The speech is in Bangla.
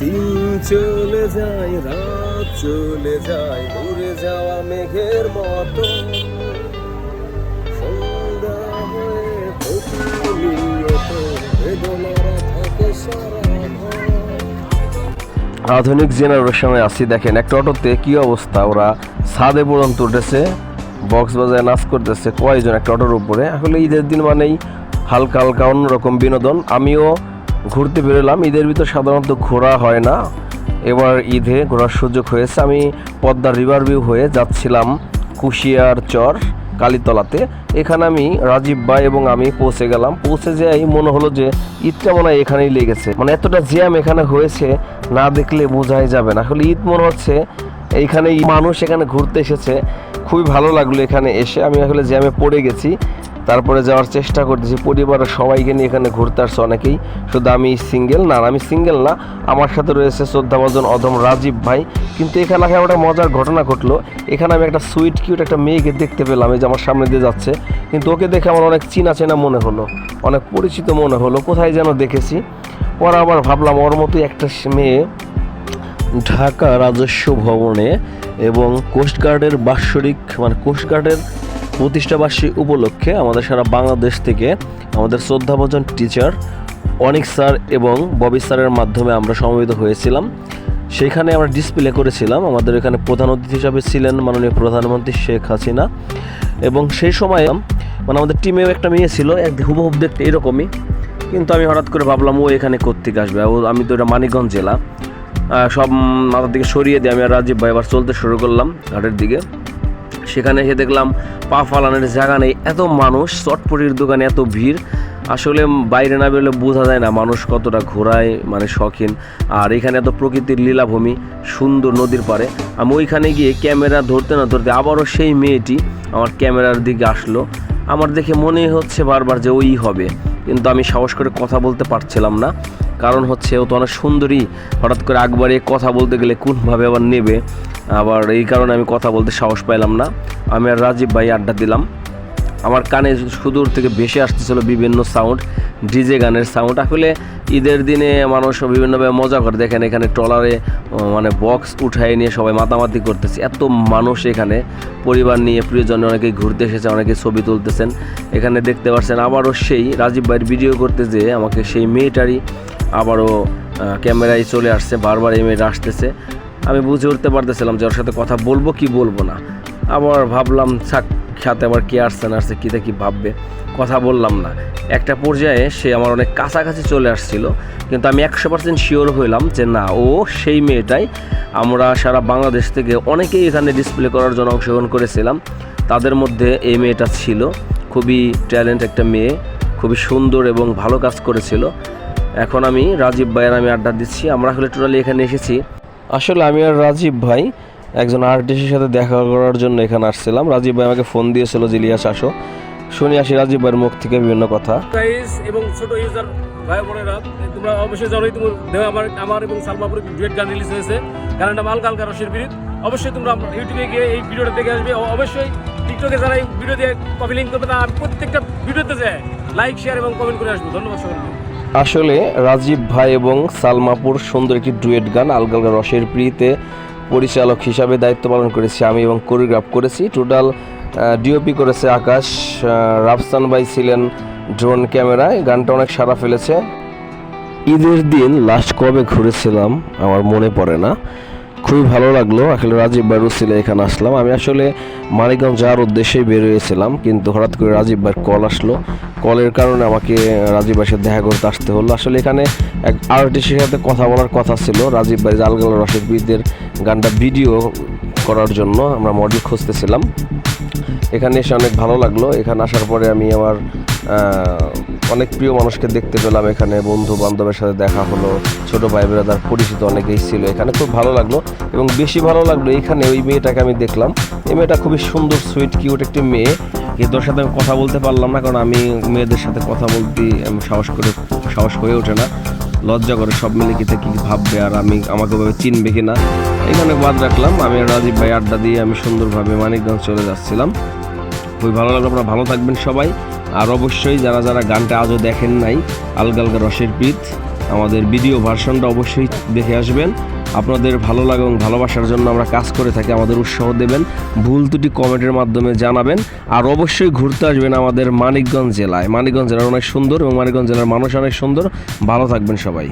দিন চলে যায়, রাত চলে যায়, দূরে যাওয়া মেঘের মতো। আধুনিক জেনারেশনে আসি, দেখেন, একটা অটোতে কি অবস্থা? ওরা ছাদে পর্যন্ত উঠেছে বক্স বাজায় নাচ করতেছে কয়জন একটা অটোর উপরে। আসলে ঈদের দিন মানেই হালকা হালকা অন্যরকম বিনোদন। আমিও ঘুরতে বেরোলাম। ঈদের ভিতর সাধারণত ঘোরা হয় না। এবার ঈদে ঘোরার সুযোগ হয়েছে। আমি পদ্মার রিভার ভিউ হয়ে যাচ্ছিলাম কুশিয়ার চর, কালীতলাতে। এখানে আমি রাজীব ভাই এবং আমি পৌঁছে গেলাম। পৌঁছে যাই মনে হলো যে ঈদটা মনে হয় এখানেই লেগেছে। মানে এতটা জ্যাম এখানে হয়েছে, না দেখলে বোঝাই যাবে না। আসলে ঈদ মনে হচ্ছে এইখানে মানুষ এখানে ঘুরতে এসেছে। খুবই ভালো লাগল এখানে এসে। আমি আসলে জ্যামে পড়ে গেছি। তারপরে যাওয়ার চেষ্টা করতেছি। পরিবারের সবাইকে নিয়ে এখানে ঘুরতে আসছে অনেকেই। শুধু আমি সিঙ্গেল না আমি সিঙ্গেল না, আমার সাথে রয়েছে শ্রদ্ধাভাজন অধম রাজীব ভাই। কিন্তু এখানে একটা মজার ঘটনা ঘটলো। এখানে আমি একটা সুইট কিউট একটা মেয়েকে দেখতে পেলাম, এই যে আমার সামনে দিয়ে যাচ্ছে। কিন্তু ওকে দেখে আমার অনেক চেনা চেনা মনে হলো, অনেক পরিচিত মনে হলো। কোথায় যেন দেখেছি। পরে আবার ভাবলাম ওর মতোই একটা মেয়ে ঢাকা রাজস্ব ভবনে এবং কোস্টগার্ডের বাৎসরিক মানে কোস্টগার্ডের প্রতিষ্ঠাবার্ষিক উপলক্ষে আমাদের সারা বাংলাদেশ থেকে আমাদের শ্রদ্ধাভাজন টিচার অনিক স্যার এবং ববি স্যারের মাধ্যমে আমরা সমবেত হয়েছিলাম। সেখানে আমরা ডিসপ্লে করেছিলাম। আমাদের এখানে প্রধান অতিথি হিসাবে ছিলেন মাননীয় প্রধানমন্ত্রী শেখ হাসিনা। এবং সেই সময় মানে আমাদের টিমেও একটা মেয়ে ছিল এক হুবহুব দেখতে এরকমই। কিন্তু আমি হঠাৎ করে ভাবলাম, ও এখানে কোত্থেকে আসবে? আমি তো এটা মানিকগঞ্জ জেলা। সব মাথার দিকে সরিয়ে দিয়ে আমি আর রাজীব ভাই আবার চলতে শুরু করলাম ঘাটের দিকে। সেখানে এসে দেখলাম পা ফালানোর জায়গা নেই, এত মানুষ, চটপটির দোকানে এত ভিড়। আসলে বাইরে না বেরোলে বোঝা যায় না মানুষ কতটা ঘোরায় মানে শখিন। আর এখানে এত প্রকৃতির লীলাভূমি, সুন্দর নদীর পাড়ে। আমি ওইখানে গিয়ে ক্যামেরা ধরতে না ধরতে আবারও সেই মেয়েটি আমার ক্যামেরার দিকে আসলো। আমার দেখে মনে হচ্ছে বারবার যে ওই হবে। কিন্তু আমি সাহস করে কথা বলতে পারছিলাম না। কারণ হচ্ছে ও তো অনেক সুন্দরী। হঠাৎ করে একবারে কথা বলতে গেলে কোনভাবে আবার নেবে? আবার এই কারণে আমি কথা বলতে সাহস পাইলাম না। আমি আর রাজীব ভাই আড্ডা দিলাম। আমার কানে সুদূর থেকে ভেসে আসতেছিল বিভিন্ন সাউন্ড ডিজে গানের সাউন্ড আসলে ঈদের দিনে মানুষ বিভিন্নভাবে মজা করে। দেখেন এখানে ট্রলারে মানে বক্স উঠাই নিয়ে সবাই মাতামাতি করতেছে। এত মানুষ এখানে। পরিবার নিয়ে, প্রিয়জন অনেকেই ঘুরতে এসেছে অনেকে ছবি তুলতেছেন। এখানে দেখতে পাচ্ছেন আবারও সেই রাজীব ভাইয়ের ভিডিও করতে যেয়ে আমাকে সেই মেয়েটারই আবারও ক্যামেরায় চলে আসছে। বারবার এই মেয়েটা আসতেছে। আমি বুঝে উঠতে পারতেছিলাম যে ওর সাথে কথা বলব কি বলব না। আবার ভাবলাম থাক সাথে আবার কে আসছে না আসছে, কী কি ভাববে, কথা বললাম না। একটা পর্যায়ে সে আমার অনেক কাছাকাছি চলে আসছিল, কিন্তু আমি একশো পার্সেন্ট শিওর হইলাম যে না, ও সেই মেয়েটাই আমরা সারা বাংলাদেশ থেকে অনেকেই এখানে ডিসপ্লে করার জন্য অংশগ্রহণ করেছিলাম। তাদের মধ্যে এই মেয়েটা ছিল, খুবই ট্যালেন্ট একটা মেয়ে, খুবই সুন্দর এবং ভালো কাজ করেছিল। এখন আমি রাজীব ভাইয়ের আমি আড্ডা দিচ্ছি, আমরা আসলে টোটালি এখানে এসেছি। আসলে আমি আর রাজীব ভাই একজন আর্টিস্টের সাথে দেখা করার জন্য এখানে আসছিলাম। রাজীব ভাই আমাকে ফোন দিয়েছিল যে ইলিয়াস আসো। শুনি আসি রাজীব ভাইয়ের মুখ থেকে বিভিন্ন কথা। এবং ছোট ইউজার ভাই বোনেরা তোমরা অবশ্যই জানোই তোমার দেওয়া আমার আমার এবং সালমাপুর ডুয়েট গান রিলিজ হয়েছে। গানটা মাল কালকা রসের বিরিত অবশ্যই তোমরা ইউটিউবে গিয়ে এই ভিডিওটা দেখে আসবে। অবশ্যই টিকটকে যারা এই ভিডিও দিয়ে কপি লিঙ্ক করবে তারা প্রত্যেকটা ভিডিওতে যায় লাইক শেয়ার এবং কমেন্ট করে আসব। ধন্যবাদ সকলকে। আসলে রাজীব ভাই এবং সালমাপুর সুন্দর একটি ডুয়েট গান আলগালগা রসের প্রিতে পরিচালক হিসাবে দায়িত্ব পালন করেছি আমি এবং কোরিওগ্রাফ করেছি। টোটাল ডিওপি করেছে আকাশ রাফসান ভাই ছিলেন ড্রোন ক্যামেরায় গানটা অনেক সারা ফেলেছে। ঈদের দিন লাস্ট কবে ঘুরেছিলাম আমার মনে পড়ে না। খুবই ভালো লাগল। আসলে রাজীব ভাই রুসিলে এখানে আসলাম। আমি আসলে মানিকগঞ্জ যাওয়ার উদ্দেশ্যেই বেরিয়েছিলাম কিন্তু হঠাৎ করে রাজীব ভাইয়ের কল আসলো। কলের কারণে আমাকে রাজীব ভাইয়ের সাথে দেখা করতে আসতে হলো। আসলে এখানে এক আর্টিস্টের সাথে কথা বলার কথা ছিল, রাজীব ভাই জালগাল রসের বিদের গানটা ভিডিও করার জন্য আমরা মডেল খুঁজতেছিলাম। এখানে এসে অনেক ভালো লাগল। এখানে আসার পরে আমি আমার অনেক প্রিয় মানুষকে দেখতে পেলাম এখানে বন্ধু বান্ধবের সাথে দেখা হলো, ছোট ভাই ব্রাদার পরিচিত অনেকেই ছিল, এখানে খুব ভালো লাগল এবং বেশি ভালো লাগল এখানে ওই মেয়েটাকে আমি দেখলাম। এই মেয়েটা খুবই সুন্দর সুইট কিউট একটি মেয়ে। কিন্তু ওর সাথে আমি কথা বলতে পারলাম না, কারণ আমি মেয়েদের সাথে কথা বলতে আমি সাহস করে, সাহস হয়ে ওঠে না। লজ্জা করে সব মিলে কিতে কি ভাববে আর আমি, আমাকে ওভাবে চিনবে কিনা এখানে বাদ রাখলাম, আমি রাজীব ভাই আড্ডা দিয়ে আমি সুন্দরভাবে মানিকগঞ্জ চলে যাচ্ছিলাম। খুবই ভালো লাগল, আপনারা ভালো থাকবেন সবাই। আর অবশ্যই যারা যারা গানটা আজও দেখেন নাই, আলগা আলগা রসের পিঠ, আমাদের ভিডিও ভার্সনটা অবশ্যই দেখে আসবেন। আপনাদের ভালো লাগে এবং ভালোবাসার জন্য আমরা কাজ করে থাকি, আমাদের উৎসাহ দেবেন, ভুল দুটি কমেন্টের মাধ্যমে জানাবেন, আর অবশ্যই ঘুরতে আসবেন আমাদের মানিকগঞ্জ জেলায়। মানিকগঞ্জ জেলার অনেক সুন্দর এবং মানিকগঞ্জ জেলার মানুষ অনেক সুন্দর। ভালো থাকবেন সবাই।